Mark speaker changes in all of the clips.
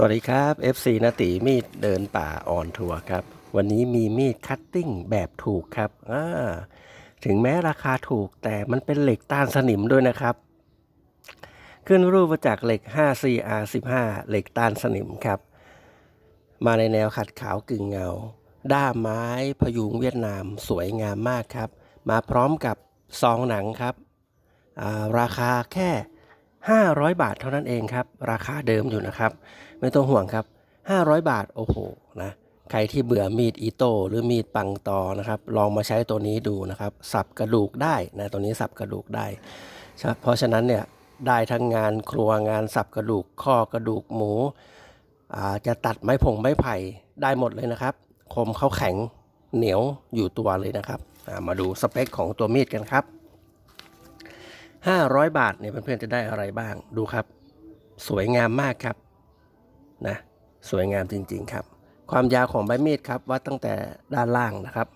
Speaker 1: สวัสดีครับ FC นาติมีดเดินป่าออนทัวร์ครับ วันนี้มีมีดคัตติ้งแบบถูกครับอ่าถึงแม้ราคาถูกแต่มันเป็นเหล็กต้านสนิมด้วยนะครับ ขึ้นรูปมาจากเหล็ก 5CR15 เหล็กต้านสนิมครับ มาในแนวขัดขาวกึ่งเงา ด้ามไม้พยุงเวียดนามสวยงามมากครับ มาพร้อมกับซองหนังครับาราคาแค่ 500 บาทเท่านั้นเองครับ ราคาเดิมอยู่นะครับ ไม่ต้องห่วงครับ 500 บาทโอ้โหนะใครที่เบื่อมีดอีโต้หรือมีดปังตอนะครับ ลองมาใช้ตัวนี้ดูนะครับ สับกระดูกได้นะตัวนี้สับกระดูกได้ เพราะฉะนั้นเนี่ยได้ทั้งงานครัวงานสับกระดูกข้อกระดูกหมูจะตัดไม้ผงไม้ไผ่ได้หมดเลยนะครับ คมเขาแข็งเหนียวอยู่ตัวเลยนะครับ มาดูสเปคของตัวมีดกันครับ 500 บาทเนี่ยเพื่อนๆจะได้อะไรบ้างดูครับ สวยงามมากครับนะสวยงามจริงๆครับ ความยาวของใบมีดครับวัดตั้งแต่ด้านล่างนะครับ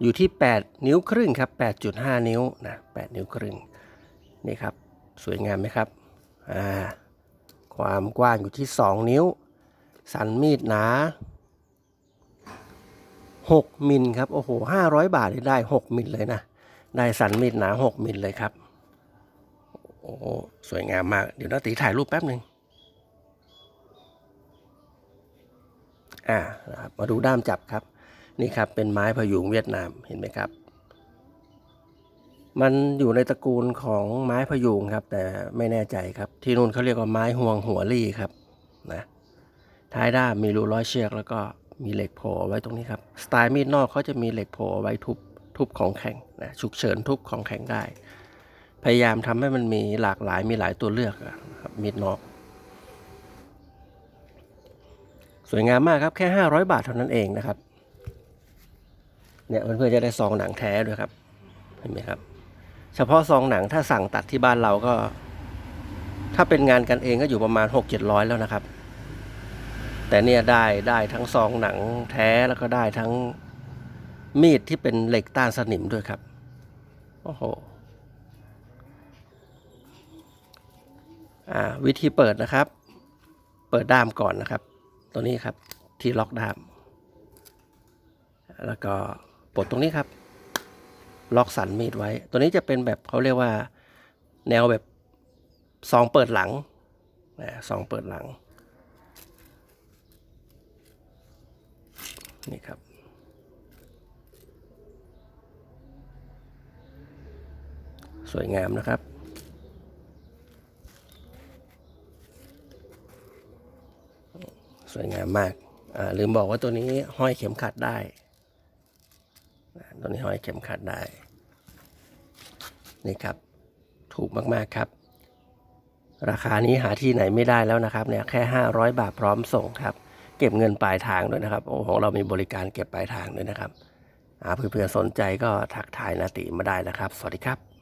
Speaker 1: อยู่ที่ 8 นิ้วครึ่งครับ 8.5 นิ้วนะ8นิ้วครึ่งนี่ครับสวยงามไหมครับอ่าความกว้างอยู่ที่ 2 นิ้ว สันมีดหนา 6 มิลครับโอ้โห500 บาทได้ 6 มิลเลยนะได้สันมีดหนา 6 มิลเลยครับ อ้สวยงามมาก เดี๋ยวนาตีถ่ายรูปแป๊บหนึ่งอ่านะครับมาดูด้ามจับครับ นี่ครับเป็นไม้พยุงเวียดนามเห็นไหมครับ มันอยู่ในตระกูลของไม้พยุงครับ แต่ไม่แน่ใจครับ ที่นู่นเขาเรียกว่าไม้ห่วงหัวลี่ครับนะท้ายด้ามมีรูร้อยเชือกแล้วก็มีเหล็กโผล่ไว้ตรงนี้ครับ สไตล์มีดนอกเขาจะมีเหล็กโผล่ไว้ทุบทุบของแข็งนะฉุกเฉินทุบของแข็งได้ พยายามทำให้มันมีหลากหลายมีหลายตัวเลือกครับมีดนอกสวยงามมากครับแค่ 500 บาทเท่านั้นเองนะครับเนี่ยเพื่อนๆจะได้ซองหนังแท้ด้วยครับเห็นไหมครับ เฉพาะซองหนังถ้าสั่งตัดที่บ้านเราก็ ถ้าเป็นงานกันเองก็อยู่ประมาณ 6 7 0 0 แล้วนะครับ แต่เนี่ยได้ได้ทั้งซองหนังแท้แล้วก็ได้ทั้งมีดที่เป็นเหล็กต้านสนิมด้วยครับโอ้โห อ่า วิธีเปิดนะครับ เปิดด้ามก่อนนะครับ ตัวนี้ครับที่ล็อกด้าม แล้วก็ปลดตรงนี้ครับ ล็อกสันมีดไว้ ตัวนี้จะเป็นแบบเขาเรียกว่าแนวแบบซองเปิดหลังนะซองเปิดหลัง นี่ครับสวยงามนะครับ วยงามมากลืมบอกว่าตัวนี้ห้อยเข็มขัดได้ ตัวนี้ห้อยเข็มขัดได้ นี่ครับ ถูกมากๆครับ ราคานี้หาที่ไหนไม่ได้แล้วนะครับเนี่ยแค่ 500 บาทพร้อมส่งครับ เก็บเงินปลายทางด้วยนะครับโอ้ของเรามีบริการเก็บปลายทางด้วยนะครับเพื่อนๆสนใจก็ทักทายนาติมาได้นะครับ สวัสดีครับ